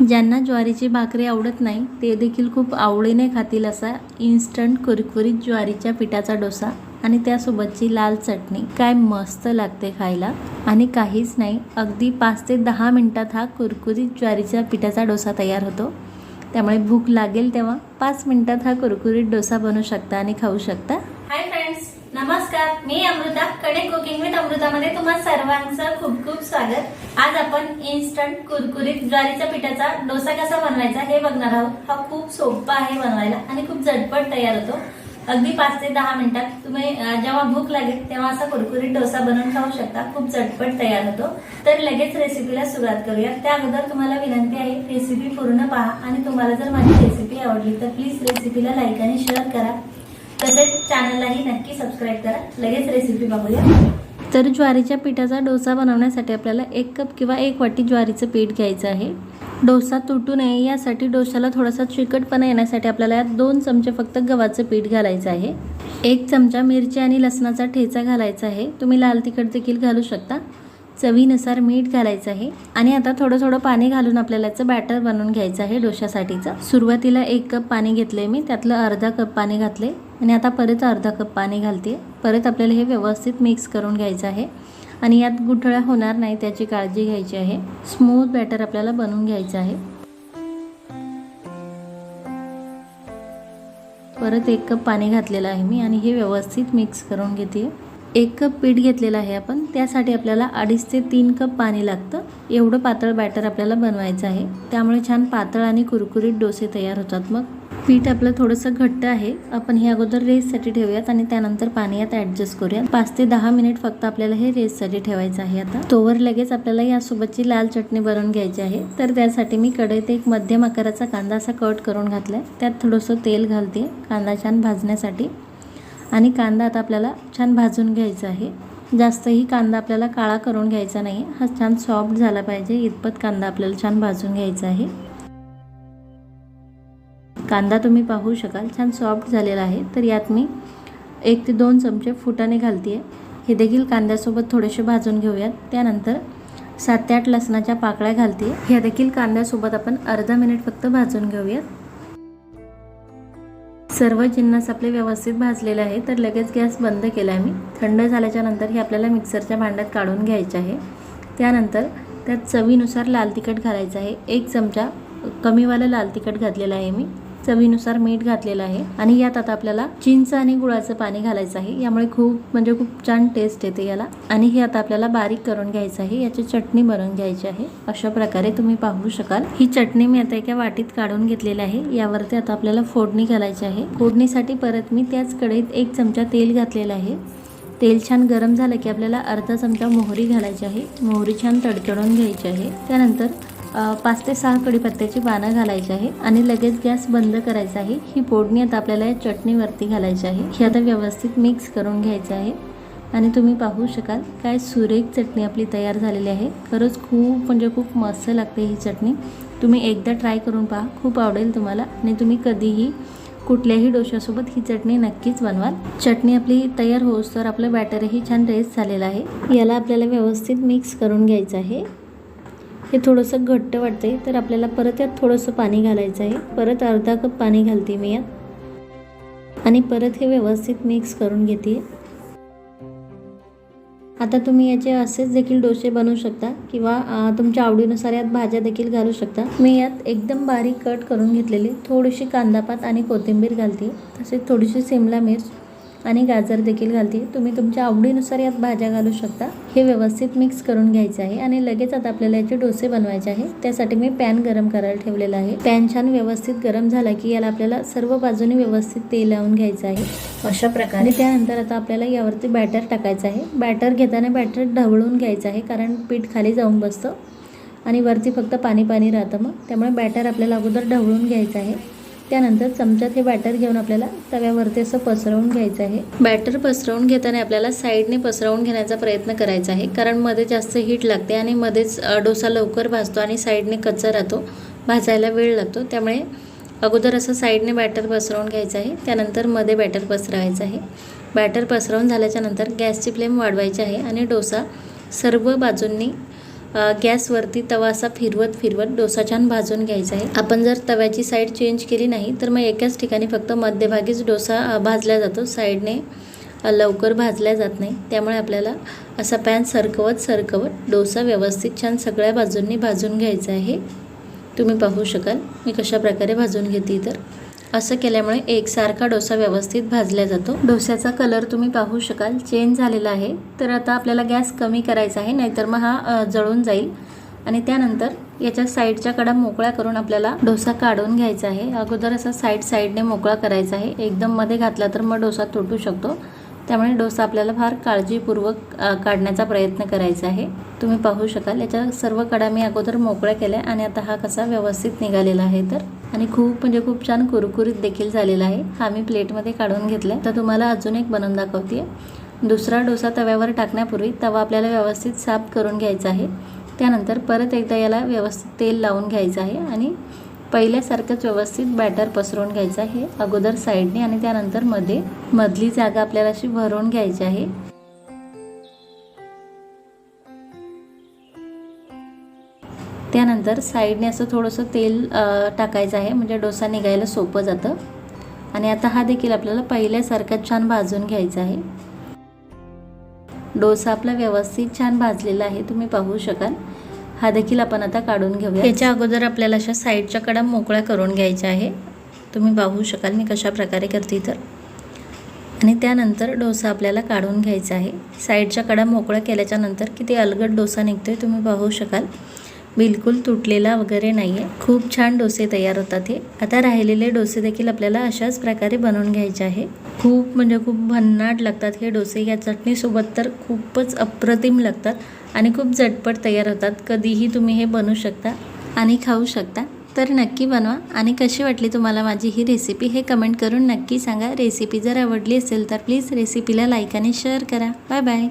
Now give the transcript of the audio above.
ज्यांना ज्वारीची भाकरी आवडत नाही ते देखील खूप आवडीने खातील असा इन्स्टंट कुरकुरीत ज्वारीच्या पिठाचा डोसा आणि त्यासोबतची लाल चटणी. काय मस्त लागते खायला. आणि काहीच नाही अगदी पाच ते दहा मिनटात हा कुरकुरीत ज्वारीच्या पिठाचा डोसा तयार होतो. त्यामुळे भूक लागेल तेव्हा पाच मिनटात हा कुरकुरीत डोसा बनवू शकता आणि खाऊ शकता. नमस्कार मी अमृता कडे कुकिंग विथ अमृतामध्ये तुम्हा सर्वांचं खूप खूप स्वागत. आज आपण इन्स्टंट कुरकुरीत ज्वारीच्या पिठाचा डोसा कसा बनवायचा हे बघणार आहोत. हा खूप सोपा आहे बनवायला आणि खूप झटपट तयार होतो. अगदी पाच ते दहा मिनिटात तुम्ही जेव्हा भूक लागेल तेव्हा असा कुरकुरीत डोसा बनवून खाऊ शकता. खूप झटपट तयार होतो. तर लगेच रेसिपीला सुरुवात करूया. त्या अगोदर तुम्हाला विनंती आहे रेसिपी पूर्ण पहा आणि तुम्हाला जर माझी रेसिपी आवडली तर प्लीज रेसिपीला लाईक आणि शेअर करा. तसेच चॅनललाही नक्की सबस्क्राईब करा. लगेच रेसिपी बघूया. तर ज्वारीच्या पिठाचा डोसा बनवण्यासाठी आपल्याला एक कप किंवा एक वाटी ज्वारीचं पीठ घ्यायचं आहे. डोसा तुटू नये यासाठी डोशाला थोडासा चिकटपणा येण्यासाठी आपल्याला यात दोन चमचे फक्त गव्हाचं पीठ घालायचं आहे. एक चमचा मिरची आणि लसणाचा ठेचा घालायचा आहे. तुम्ही लाल तिखट देखील घालू शकता. चवीनुसार मीठ घालायचं आहे. आणि आता थोडं थोडं पाणी घालून आपल्याला याचं बॅटर बनवून घ्यायचं आहे डोशासाठीचं सुरुवातीला एक कप पाणी घेतलंय मी त्यातलं अर्धा कप पाणी घातले आणि आता परत अर्धा कप पाणी घालते परत आपल्याला हे व्यवस्थित मिक्स करून घ्यायचं आहे. आणि यात गुठळ्या होणार नाही त्याची काळजी घ्यायची आहे. स्मूथ बॅटर आपल्याला बनवून घ्यायचं आहे. परत एक कप पाणी घातलेलं आहे मी आणि हे व्यवस्थित मिक्स करून घेते. एक कप पीठ घेतलेलं आहे आपण. त्यासाठी आपल्याला अडीच ते तीन कप पाणी लागतं. एवढं पातळ बॅटर आपल्याला बनवायचं आहे. त्यामुळे छान पातळ आणि कुरकुरीत डोसे तयार होतात मग. पीठ आपलं थोडंसं घट्ट आहे. आपण हे अगोदर रेससाठी ठेवूयात आणि त्यानंतर पाणी यात ॲडजस्ट करूयात. पाच ते दहा मिनिट फक्त आपल्याला हे रेससाठी ठेवायचं आहे आता. तोवर लगेच आपल्याला यासोबतची लाल चटणी बनवून घ्यायची आहे. तर त्यासाठी मी कढईत एक मध्यम आकाराचा कांदा असा कट करून घातला आहे त्यात थोडंसं तेल घालते. कांदा छान भाजण्यासाठी. आणि कांदा आता आपल्याला छान भाजून घ्यायचा आहे. जास्तही कांदा आपल्याला काळा करून घ्यायचा नाही. हा छान सॉफ्ट झाला पाहिजे. इतपत कांदा आपल्याला छान भाजून घ्यायचा आहे. कांदा तुम्ही पाहू शकाल. छान सॉफ्ट झालेला आहे. तर यात मी एक ते दोन चमचे फुटाणे घालते हे देखील कांद्यासोबत थोडेसे भाजून घेऊयात. त्यानंतर सात ते आठ लसणाच्या पाकळ्या घालते ह्या देखील कांद्यासोबत आपण अर्धा मिनिट फक्त भाजून घेऊयात. सर्व जिन्नस आपले व्यवस्थित भाजलेले आहे तर लगेच गॅस बंद केला आहे मी. थंड झाल्याच्यानंतर हे आपल्याला मिक्सरच्या भांड्यात काढून घ्यायचे आहे. त्यानंतर त्यात चवीनुसार लाल तिखट घालायचं आहे. एक चमचा कमीवालं लाल तिखट घातलेलं आहे मी. चवीनुसार मीठ घातलेलं आहे आणि यात आता आपल्याला चिंच आणि गुळाचं पाणी घालायचं आहे. यामुळे खूप म्हणजे खूप छान टेस्ट येते याला. आणि हे आता आपल्याला बारीक करून घ्यायचं आहे. याची चटणी बनवून घ्यायची आहे. अशा प्रकारे तुम्ही पाहू शकाल. ही चटणी मी आता एका वाटीत काढून घेतलेली आहे. यावरती आता आपल्याला फोडणी घालायची आहे. फोडणीसाठी परत मी त्याच कढईत एक चमचा तेल घातलेलं आहे. तेल छान गरम झालं की आपल्याला अर्धा चमचा मोहरी घालायची आहे. मोहरी छान तडतडून घ्यायची आहे. त्यानंतर पाच ते सहा कढीपत्त्याची पानं घालायची आहे आणि लगेच गॅस बंद करायचा आहे. ही फोडणी आता आपल्याला या चटणीवरती घालायची आहे. ही आता व्यवस्थित मिक्स करून घ्यायचं आहे. आणि तुम्ही पाहू शकाल काय सुरेख चटणी आपली तयार झालेली आहे. खरंच खूप म्हणजे खूप मस्त लागते ही चटणी. तुम्ही एकदा ट्राय करून पहा. खूप आवडेल तुम्हाला. आणि तुम्ही कधीही कुठल्याही डोशासोबत ही चटणी नक्कीच बनवाल. चटणी आपली तयार होस तर आपलं बॅटरही छान रेस झालेलं आहे. याला आपल्याला व्यवस्थित मिक्स करून घ्यायचं आहे. हे थोडंसं घट्ट वाटते तर आपल्याला परत यात थोडंसं पाणी घालायचं आहे. परत अर्धा कप पाणी घालते मी यात. आणि परत हे व्यवस्थित मिक्स करून घेते. आता तुम्ही याचे असेच देखील डोसे बनवू शकता किंवा तुमच्या आवडीनुसार यात भाज्या देखील घालू शकता. मी यात एकदम बारीक कट करून घेतलेली. थोडीशी कांदापात आणि कोथिंबीर घालते. तसेच थोडीशी सिमला मिर्च आणि गाजर देखील घालते. तुम्ही तुमच्या आवडीनुसार यात भाज्या घालू शकता. हे व्यवस्थित मिक्स करून घ्यायचे आहे आणि लगेच आता आपल्याला याचे डोसे बनवायचे आहे. त्यासाठी मी पॅन गरम करायला ठेवलेला आहे. पॅन छान व्यवस्थित गरम झाला की याला आपल्याला सर्व बाजूने व्यवस्थित तेल लावून घ्यायचं आहे. अशा प्रकारे. त्यानंतर आता आपल्याला यावरती बॅटर टाकायचं आहे. बॅटर घेताना बॅटर ढवळून घ्यायचं आहे कारण पीठ खाली जाऊन बसतं. आणि वरती फक्त पाणी पाणी राहतं मग. त्यामुळे बॅटर आपल्याला अगोदर ढवळून घ्यायचं आहे. त्यानंतर चमच्यात हे बॅटर घेऊन आपल्याला तव्यावरती असं पसरवून घ्यायचं आहे. बॅटर पसरवून घेताना आपल्याला साईडने पसरवून घेण्याचा प्रयत्न करायचा आहे. कारण मध्ये जास्त हीट लागते आणि मध्येच डोसा लवकर भाजतो आणि साईडने कच्चा राहतो. भाजायला वेळ लागतो. त्यामुळे अगोदर असं साईडने बॅटर पसरवून घ्यायचं आहे. त्यानंतरमध्ये बॅटर पसरवायचं आहे. बॅटर पसरवून झाल्याच्यानंतर गॅसची फ्लेम वाढवायची आहे आणि डोसा सर्व बाजूंनी गॅसवरती तवा असा फिरवत फिरवत डोसा छान भाजून घ्यायचा आहे. आपण जर तव्याची साईड चेंज केली नाही तर मग एकाच ठिकाणी फक्त मध्यभागीच डोसा भाजला जातो. साईडने लवकर भाजल्या जात नाही. त्यामुळे आपल्याला असा पॅन सरकवत सरकवत डोसा व्यवस्थित छान सगळ्या बाजूंनी भाजून घ्यायचा आहे. तुम्ही पाहू शकाल मी कशा प्रकारे भाजून घेते तर असं केल्यामुळे एकसारखा डोसा व्यवस्थित भाजला जातो. डोस्याचा कलर तुम्ही पाहू शकाल. चेंज झालेला आहे. तर आता आपल्याला गॅस कमी करायचा आहे नाहीतर मग हा जळून जाईल. आणि त्यानंतर याच्या साईडच्या कडा मोकळ्या करून आपल्याला डोसा काढून घ्यायचा आहे. अगोदर असा साईड साईडने मोकळा करायचा आहे. एकदम मध्ये घातला तर मग डोसा तुटू शकतो. त्यामुळे डोसा आपल्याला फार काळजीपूर्वक काढण्याचा प्रयत्न करायचा आहे. तुम्ही पाहू शकाल. याच्या सर्व कडा मी अगोदर मोकळ्या केल्या आणि आता हा कसा व्यवस्थित निघालेला आहे तर. आणि खूप म्हणजे खूप छान कुरकुरीत देखील झालेला आहे. हा मी प्लेटमध्ये काढून घेतला तर तुम्हाला अजून एक बनवून दाखवते दुसरा डोसा तव्यावर टाकण्यापूर्वी तवा आपल्याला व्यवस्थित साफ करून घ्यायचा आहे. त्यानंतर परत एकदा याला व्यवस्थित तेल लावून घ्यायचं आहे आणि पहिल्यासारखंच व्यवस्थित बॅटर पसरवून घ्यायचं आहे अगोदर साईडने आणि त्यानंतरमध्ये मधली जागा आपल्याला अशी भरून घ्यायची आहे. त्यानंतर साईडने असं थोडंसं तेल टाकायचं आहे. म्हणजे डोसा निघायला सोपं जातं. आणि आता हा देखील आपल्याला पहिल्यासारखाच छान भाजून घ्यायचा आहे. डोसा आपला व्यवस्थित छान भाजलेला आहे. तुम्ही पाहू शकाल. हा देखील आपण आता काढून घेऊया. याच्या अगोदर आपल्याला अशा साईडच्या कडा मोकळ्या करून घ्यायच्या आहे. तुम्ही पाहू शकाल मी कशा प्रकारे करते तर. आणि त्यानंतर डोसा आपल्याला काढून घ्यायचा आहे. साईडच्या कडा मोकळ्या केल्याच्यानंतर किती अलगट डोसा निघतोय तुम्ही पाहू शकाल. बिलकुल तुटलेला वगैरे नाही आहे खूप छान डोसे तयार होतात हे. आता राहिलेले डोसे देखील आपल्याला अशाच प्रकारे बनवून घ्यायचे आहे. खूप म्हणजे खूप भन्नाट लागतात हे डोसे. या चटणीसोबत तर खूपच अप्रतिम लागतात आणि खूप झटपट तयार होतात. कधीही तुम्ही हे बनवू शकता आणि खाऊ शकता. तर नक्की बनवा आणि कशी वाटली तुम्हाला माझी ही रेसिपी हे कमेंट करून नक्की सांगा. रेसिपी जर आवडली असेल तर प्लीज रेसिपीला लाईक आणि शेअर करा. Bye bye